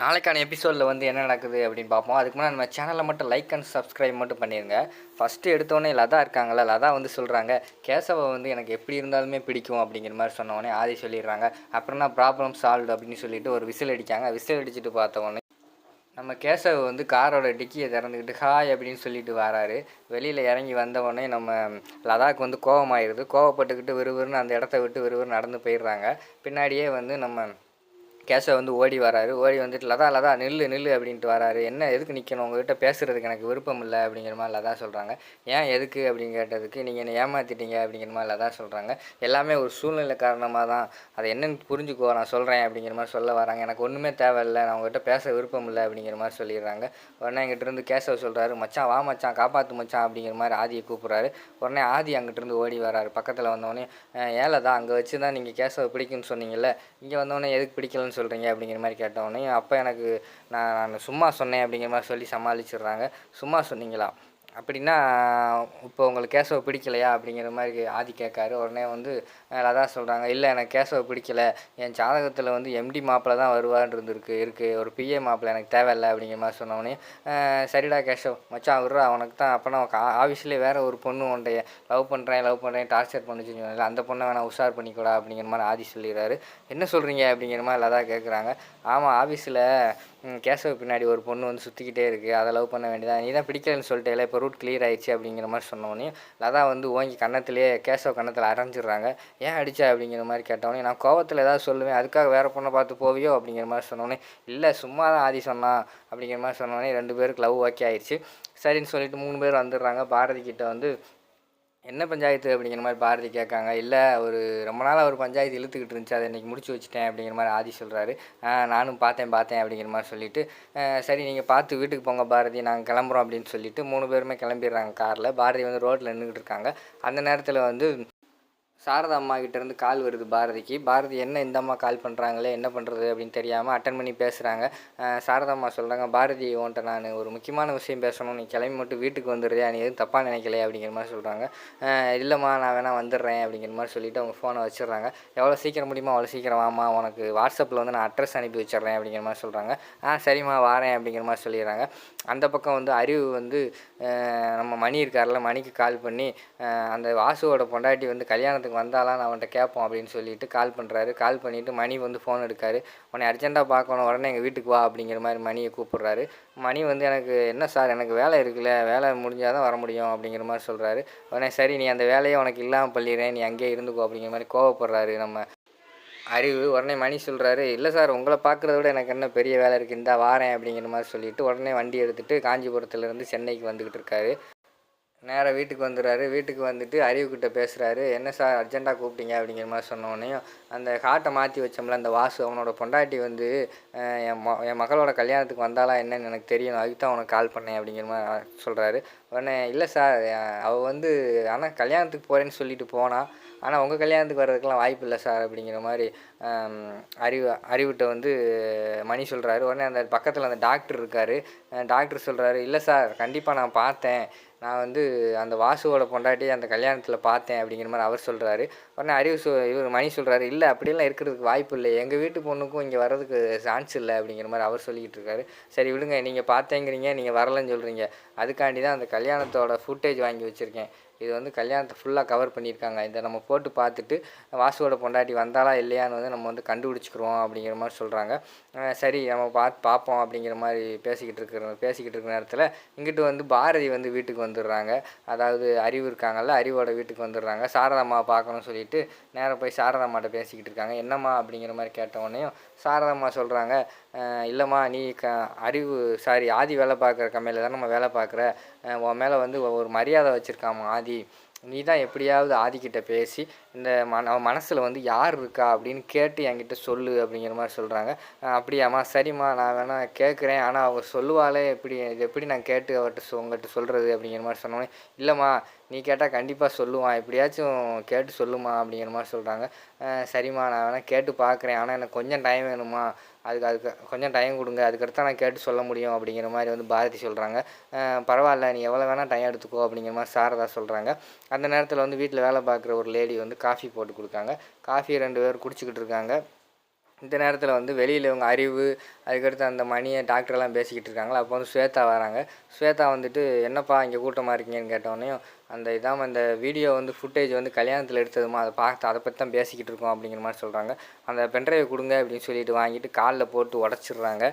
நாளைக்கான எபிசோடில் வந்து என்ன நடக்குது அப்படின்னு பார்ப்போம். அதுக்கு முன்னாடி நம்ம சேனலை மட்டும் லைக் அண்ட் சப்ஸ்கிரைப் மட்டும் பண்ணிடுங்க ஃபஸ்ட்டு எடுத்தோடனே லதா இருக்காங்கள லதா வந்து சொல்கிறாங்க கேசவை வந்து எனக்கு எப்படி இருந்தாலுமே பிடிக்கும் அப்படிங்கிற மாதிரி சொன்னோடனே ஆதி சொல்லிடுறாங்க. அப்புறம்னா ப்ராப்ளம் சால்வ் அப்படின்னு சொல்லிட்டு ஒரு விசில் அடிக்காங்க. விசில் அடிச்சுட்டு பார்த்த நம்ம கேசவ் வந்து காரோட டிக்கியை திறந்துக்கிட்டு ஹாய் அப்படின்னு சொல்லிட்டு வராரு. வெளியில் இறங்கி வந்தவொடனே நம்ம லதாக்கு வந்து கோவமாயிருது. கோவப்பட்டுக்கிட்டு விறுவிறுன்னு அந்த இடத்த விட்டு விறுவிறு நடந்து போயிடுறாங்க. பின்னாடியே வந்து நம்ம கேசவ வந்து ஓடி வராரு. ஓடி வந்துட்டு லதா லதா நில்லு நில்லு அப்படின்ட்டு வராரு. என்ன எதுக்கு நிற்கணும் உங்ககிட்ட பேசுகிறதுக்கு எனக்கு விருப்பம் இல்லை அப்படிங்கிற மாதிரி லதா சொல்கிறாங்க ஏன் எதுக்கு? அப்படின்னு கேட்டதுக்கு நீங்கள் என்னை ஏமாற்றிட்டீங்க அப்படிங்கிற மாதிரி லதா சொல்கிறாங்க எல்லாமே ஒரு சூழ்நிலை காரணமாக தான் அதை என்னன்னு புரிஞ்சுக்கோ நான் சொல்கிறேன் அப்படிங்கிற மாதிரி சொல்ல வராங்க. எனக்கு ஒன்றுமே தேவையில்லை. நான் உங்ககிட்ட பேச விருப்பம் இல்லை அப்படிங்கிற மாதிரி சொல்லிடுறாங்க. உடனே எங்கிட்ட கேசவ சொல்கிறாரு மச்சான் வா மச்சான் காப்பாற்று மச்சான் அப்படிங்கிற மாதிரி ஆதியை கூப்பிட்றாரு. உடனே ஆதி அங்கிட்டிருந்து ஓடி வராரு. பக்கத்தில் வந்தோடனே ஏலதா அங்கே வச்சு தான் நீங்கள் கேசவை பிடிக்குன்னு சொன்னீங்கல்ல. இங்கே வந்தோடனே எதுக்கு பிடிக்கலன்னு சொல்கிறீங்க அப்படிங்கிற மாதிரி கேட்டோடனே அப்போ எனக்கு நான் நான் சும்மா சொன்னேன் அப்படிங்கிற மாதிரி சொல்லி சமாளிச்சிடுறாங்க. சும்மா சொன்னீங்களா? அப்படின்னா இப்போ உங்களுக்கு கேசவை பிடிக்கலையா? அப்படிங்கிற மாதிரி ஆதி கேட்காரு. உடனே வந்து லதா சொல்கிறாங்க இல்லை எனக்கு கேசவை பிடிக்கல. என் ஜாதகத்தில் வந்து எம்டி மாப்பிள்ளை தான் வருவான்னு இருந்திருக்கு. இருக்குது ஒரு பிஏ மாப்பிள்ளை எனக்கு தேவையில்லை. அப்படிங்கிற மாதிரி சொன்னோடனே சரிடா கேசவ். மச்சான் விட்றா. அவனுக்கு தான் அப்போனா ஆஃபீஸ்லேயே வேறு ஒரு பொண்ணு உன்டைய லவ் பண்ணுறேன் லவ் பண்ணுறேன் டார்ச்சர் பண்ணுச்சுன்னு இல்லை அந்த பொண்ணை வேணா உஷார் பண்ணிக்கூடா. அப்படிங்கிற மாதிரி ஆதி சொல்லிடுறாரு. என்ன சொல்கிறீங்க அப்படிங்கிற மாதிரி லதா கேட்குறாங்க. ஆமாம் ஆஃபீஸில் கேசவ பின்னாடி ஒரு பொண்ணு வந்து சுற்றிக்கிட்டே இருக்குது அதை லவ் பண்ண வேண்டியதான் நீ தான் பிடிக்கலன்னு சொல்லிட்டேல இப்போ ரூட் கிளியர் ஆயிடுச்சு அப்படிங்கிற மாதிரி சொன்னோன்னே லதா வந்து ஓங்கி கன்னத்திலேயே கேசவ கன்னத்தில் அரைஞ்சிடுறாங்க. ஏன் அடிச்சா? அப்படிங்கிற மாதிரி கேட்டோடனே நான் கோவத்தில் ஏதாவது சொல்லுவேன். அதுக்காக வேறு பொண்ணை பார்த்து போவியோ? அப்படிங்கிற மாதிரி சொன்னோன்னே இல்லை சும்மா தான் ஆதி சொன்னான் அப்படிங்கிற மாதிரி சொன்னோன்னே ரெண்டு பேருக்கு லவ் ஓகே ஆயிடுச்சு. சரின்னு சொல்லிட்டு மூணு பேர் வந்துடுறாங்க. பாரதி கிட்ட வந்து என்ன பஞ்சாயத்து? அப்படிங்கிற மாதிரி பாரதி கேட்காங்க. இல்லை ஒரு ரொம்ப நாளாக ஒரு பஞ்சாயத்து இழுத்துக்கிட்டு இருந்துச்சு. அதை இன்றைக்கி முடிச்சு வச்சுட்டேன் அப்படிங்கிற மாதிரி ஆதி சொல்கிறாரு நானும் பார்த்தேன் பார்த்தேன் அப்படிங்கிற மாதிரி சொல்லிட்டு சரி நீங்கள் பார்த்து வீட்டுக்கு போங்க பாரதி. நாங்கள் கிளம்புறோம் அப்படின்னு சொல்லிட்டு மூணு பேருமே கிளம்பிடுறாங்க காரில். பாரதி வந்து ரோட்டில் நின்றுட்டு இருக்காங்க. அந்த நேரத்தில் வந்து சாரதா அம்மா கிட்டேருந்து கால் வருது பாரதிக்கு. பாரதி என்ன இந்த அம்மா கால் பண்ணுறாங்களே என்ன பண்ணுறது அப்படின்னு தெரியாமல் அட்டன் பண்ணி பேசுகிறாங்க சாரதா அம்மா சொல்கிறாங்க பாரதி உன்ட்ட நான் ஒரு முக்கியமான விஷயம் பேசணும். நீ கிளம்பி மட்டும் வீட்டுக்கு வந்துடுறியா? நீ எதுவும் தப்பாக நினைக்கலையே? அப்படிங்கிற மாதிரி சொல்கிறாங்க இல்லைம்மா நான் வேணால் வந்துடுறேன். அப்படிங்கிற மாதிரி சொல்லிவிட்டு அவங்க ஃபோனை வச்சிடுறாங்க. எவ்வளோ சீக்கிரம் முடியுமோ? அவ்வளோ சீக்கிரம் வாமா உனக்கு வாட்ஸ்அப்பில் வந்து நான் அட்ரஸ் அனுப்பி வச்சிடுறேன். அப்படிங்கிற மாதிரி சொல்கிறாங்க ஆ சரிம்மா வாரேன். அப்படிங்கிற மாதிரி சொல்லிடுறாங்க. அந்த பக்கம் வந்து அறிவு வந்து நம்ம மணி இருக்கார்ல மணிக்கு கால் பண்ணி அந்த வாசுவோட பொண்டாட்டி வந்து கல்யாணத்துக்கு வந்தாலாம் நான் அவன்கிட்ட கேட்போம் அப்படின்னு சொல்லிட்டு கால் பண்ணுறாரு கால் பண்ணிவிட்டு மணி வந்து ஃபோன் எடுக்காரு. உன்னை அர்ஜென்ட்டாக பார்க்கணும். உடனே எங்கள் வீட்டுக்கு வா அப்படிங்கிற மாதிரி மணியை கூப்பிட்றாரு. மணி வந்து எனக்கு என்ன சார் எனக்கு வேலை இருக்குல்ல. வேலை முடிஞ்சால் தான் வர முடியும். அப்படிங்கிற மாதிரி சொல்கிறாரு உடனே சரி நீ அந்த வேலையை உனக்கு இல்லாமல் பண்ணிடுறேன் நீ அங்கேயே இருந்துக்கோ. அப்படிங்கிற மாதிரி கோவப்படுறாரு நம்ம அறிவு. உடனே மணி சொல்கிறாரு இல்லை சார் உங்களை பார்க்குறத விட எனக்கு என்ன பெரிய வேலை இருக்குது இந்தா வாரேன். அப்படிங்கிற மாதிரி சொல்லிவிட்டு உடனே வண்டி எடுத்துகிட்டு காஞ்சிபுரத்துலேருந்து சென்னைக்கு வந்துக்கிட்டு இருக்காரு. நேராக வீட்டுக்கு வந்துடுறாரு. வீட்டுக்கு வந்துட்டு அறிவுக்கிட்ட பேசுகிறாரு என்ன சார் அர்ஜென்ட்டாக கூப்பிட்டீங்க? அப்படிங்கிற மாதிரி சொன்னோடனையும் அந்த காட்டை மாற்றி வச்சோம்ல அந்த வாசு அவனோட பொண்டாட்டி வந்து என் ம என் மகளோட கல்யாணத்துக்கு வந்தாலா என்னன்னு எனக்கு தெரியும் அதுக்கு தான் உனக்கு கால் பண்ணேன். அப்படிங்கிற மாதிரி சொல்கிறாரு உடனே இல்லை சார் அவள் வந்து ஆனால் கல்யாணத்துக்கு போகிறேன்னு சொல்லிட்டு போனால் ஆனால் உங்கள் கல்யாணத்துக்கு வர்றதுக்கெல்லாம் வாய்ப்பு இல்லை சார் அப்படிங்கிற மாதிரி அறிவு அறிவுகிட்ட வந்து மணி சொல்கிறாரு உடனே அந்த பக்கத்தில் அந்த டாக்டர் இருக்கார். டாக்டர் சொல்கிறாரு இல்லை சார் கண்டிப்பாக நான் பார்த்தேன். நான் வந்து அந்த வாசுவோட பொண்டாட்டி அந்த கல்யாணத்தில் பார்த்தேன் அப்படிங்கிற மாதிரி அவர் சொல்கிறாரு உடனே அறிவு சொ இவர் மணி சொல்கிறாரு இல்லை அப்படியெல்லாம் இருக்கிறதுக்கு வாய்ப்பு இல்லை. எங்கள் வீட்டு பொண்ணுக்கும் இங்கே வர்றதுக்கு சான்ஸ் இல்லை அப்படிங்கிற மாதிரி அவர் சொல்லிக்கிட்டு இருக்காரு. சரி விடுங்க. நீங்கள் பார்த்தேங்கிறீங்க. நீங்கள் வரலன்னு சொல்கிறீங்க அதுக்காண்டி தான் அந்த க கல்யாணத்தோட ஃபுட்டேஜ் வாங்கி வச்சுருக்கேன். இது வந்து கல்யாணத்தை ஃபுல்லாக கவர் பண்ணியிருக்காங்க. இதை நம்ம போட்டு பார்த்துட்டு வாசுவோட பொண்டாட்டி வந்தாலா இல்லையான்னு வந்து நம்ம வந்து கண்டுபிடிச்சிக்கிறோம் அப்படிங்கிற மாதிரி சொல்கிறாங்க சரி நம்ம பார்த்து பார்ப்போம் அப்படிங்கிற மாதிரி பேசிக்கிட்டு இருக்கிற பேசிக்கிட்டு இருக்கிற நேரத்தில் இங்கிட்டு வந்து பாரதி வந்து வீட்டுக்கு வந்துடுறாங்க. அதாவது அறிவு இருக்காங்கல்ல அறிவோட வீட்டுக்கு வந்துடுறாங்க. சாரதம்மா பார்க்கணும்னு சொல்லிட்டு நேராக போய் சாரதாம்மாட்ட பேசிக்கிட்டு இருக்காங்க. என்னம்மா அப்படிங்கிற மாதிரி கேட்ட சாரதம்மா சாரதாம்மா சொல்கிறாங்க இல்லைம்மா நீ க அறிவு சாரி ஆதி வேலை பார்க்குற கம்மியில் தான் நம்ம வேலை பார்க்குற. உன் மேலே வந்து ஒரு மரியாதை வச்சுருக்காமா ஆதி? நீ தான் எப்படியாவது ஆதிக்கிட்ட பேசி இந்த மன அவன் மனசில் வந்து யார் இருக்கா அப்படின்னு கேட்டு என்கிட்ட சொல்லு அப்படிங்கிற மாதிரி சொல்கிறாங்க அப்படியாம்மா? சரிம்மா நான் வேணால் கேட்குறேன் ஆனால் அவர் சொல்லுவாளே எப்படி இது எப்படி நான் கேட்டு அவர்கிட்ட உங்கள்கிட்ட சொல்கிறது அப்படிங்கிற மாதிரி சொன்னோன்னே இல்லைம்மா நீ கேட்டால் கண்டிப்பாக சொல்லுவான். எப்படியாச்சும் கேட்டு சொல்லுமா அப்படிங்கிற மாதிரி சொல்கிறாங்க சரிம்மா நான் வேணால் கேட்டு பார்க்குறேன் ஆனால் எனக்கு கொஞ்சம் டைம் வேணுமா அதுக்கு அதுக்கு கொஞ்சம் டைம் கொடுங்க. அதுக்கடுத்து நான் கேட்டு சொல்ல முடியும் அப்படிங்கிற மாதிரி வந்து பாரதி சொல்கிறாங்க பரவாயில்ல நீ எவ்வளோ வேணால் டைம் எடுத்துக்கோ அப்படிங்கிற மாதிரி சாரதா சொல்கிறாங்க அந்த நேரத்தில் வந்து வீட்டில் வேலை பார்க்குற ஒரு லேடி வந்து காஃபி போட்டு கொடுக்காங்க. காஃபி ரெண்டு பேர் குடிச்சிக்கிட்டு இருக்காங்க. இந்த நேரத்தில் வந்து வெளியில் இவங்க அறிவு அதுக்கடுத்து அந்த மணியை டாக்டர்லாம் பேசிக்கிட்டு இருக்காங்களா அப்போ வந்து ஸ்வேதா வராங்க. ஸ்வேதா வந்துட்டு என்னப்பா இங்கே கூட்டமாக இருக்கீங்கன்னு கேட்டோடனையும் அந்த இதாம இந்த வீடியோ வந்து ஃபுட்டேஜ் வந்து கல்யாணத்தில் எடுத்ததுமா அதை பார்த்து அதை பற்றி தான் பேசிக்கிட்டு இருக்கோம் அப்படிங்கிற மாதிரி சொல்கிறாங்க அந்த பென்ட்ரைவை கொடுங்க அப்படின்னு சொல்லிட்டு வாங்கிட்டு காலில் போட்டு உடச்சிடுறாங்க.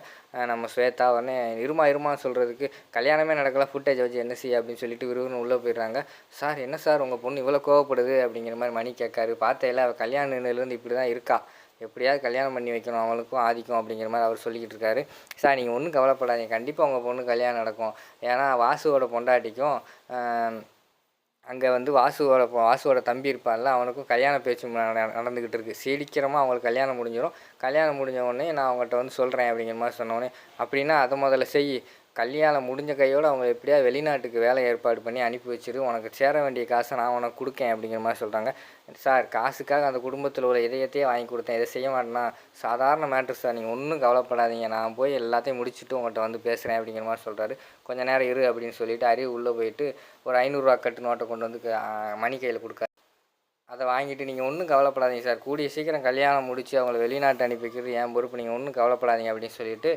நம்ம ஸ்வேதா உடனே இருமா இருமா சொல்கிறதுக்கு கல்யாணமே நடக்கல ஃபுட்டேஜ் வச்சு என்ன செய்ய? அப்படின்னு சொல்லிட்டு விறுவிறுன்னு உள்ளே போயிடுறாங்க. சார் என்ன சார் உங்கள் பொண்ணு இவ்வளோ கோவப்படுது? அப்படிங்கிற மாதிரி மணி கேட்காரு. பார்த்தேல அவள் கல்யாண நிலையிலேருந்து இப்படி தான் இருக்கா? எப்படியாவது கல்யாணம் பண்ணி வைக்கணும் அவளுக்கும் ஆதிக்கும் அப்படிங்கிற மாதிரி அவர் சொல்லிக்கிட்டு இருக்காரு. சார் நீங்கள் ஒன்றும் கவலைப்படாதீங்க. கண்டிப்பாக உங்கள் பொண்ணு கல்யாணம் நடக்கும். ஏன்னா வாசுவோட பொண்டாட்டிக்கும் அங்கே வந்து வாசுவோட வாசுவோட தம்பி இருப்பார்ல அவனுக்கும் கல்யாண பேச்சு நடந்துக்கிட்டு இருக்குது சீக்கிரமாக அவங்களுக்கு கல்யாணம் முடிஞ்சிடும் கல்யாணம் முடிஞ்ச உடனே நான் அவங்ககிட்ட வந்து சொல்கிறேன் அப்படிங்கிற மாதிரி சொன்னோடனே அப்படின்னா அதை முதல்ல செய். கல்யாணம் முடிஞ்ச கையோடு அவங்க எப்படியா வெளிநாட்டுக்கு வேலை ஏற்பாடு பண்ணி அனுப்பி வச்சிரு உனக்கு சேர வேண்டிய காசை நான் உனக்கு கொடுக்கேன் அப்படிங்கிற மாதிரி சொல்கிறாங்க சார் காசுக்காக அந்த குடும்பத்தில் உள்ள இதயத்தையே வாங்கி கொடுத்தேன். இதை செய்ய மாட்டேன்னா சாதாரண மேட்ரு சார். நீங்கள் ஒன்றும் கவலைப்படாதீங்க. நான் போய் எல்லாத்தையும் முடிச்சுட்டு உங்கள்கிட்ட வந்து பேசுகிறேன் அப்படிங்கிற மாதிரி சொல்கிறாரு கொஞ்ச நேரம் இரு அப்படின்னு சொல்லிட்டு அறிவு உள்ளே போயிட்டு ஒரு ஐநூறுரூவா கட்டு நோட்டை கொண்டு வந்து மணி கையில் கொடுக்க அதை வாங்கிட்டு நீங்கள் ஒன்றும் கவலைப்படாதீங்க சார். கூடிய சீக்கிரம் கல்யாணம் முடித்து அவங்கள வெளிநாட்டு அனுப்பி வைக்கிறது என் பொறுப்பு. நீங்கள் ஒன்றும் கவலைப்படாதீங்க அப்படின்னு சொல்லிட்டு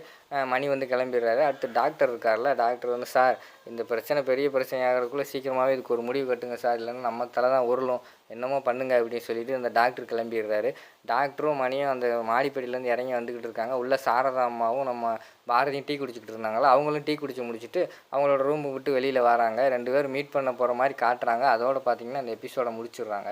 மணி வந்து கிளம்பிடுறாரு. அடுத்து டாக்டர் இருக்கார்ல டாக்டர் வந்து சார் இந்த பிரச்சனை பெரிய பிரச்சனை ஆகிறதுக்குள்ளே சீக்கிரமாகவே இதுக்கு ஒரு முடிவு கட்டுங்க சார். இல்லைன்னா நம்ம தலை தான் உருளும். என்னமோ பண்ணுங்க அப்படின்னு சொல்லிட்டு அந்த டாக்டர் கிளம்பிடுறாரு. டாக்டரும் மணியும் அந்த மாடிப்படியிலேருந்து இறங்கி வந்துக்கிட்டு இருக்காங்க. உள்ள சாரதா அம்மாவும் நம்ம பாரதியும் டீ குடிச்சிக்கிட்டு இருந்தாங்களா அவங்களும் டீ குடிச்சு முடிச்சுட்டு அவங்களோட ரூம் விட்டு வெளியில் வராங்க. ரெண்டு பேரும் மீட் பண்ண போகிற மாதிரி காட்டுறாங்க. அதோட பார்த்தீங்கன்னா அந்த எபிசோடை முடிச்சிடுறாங்க.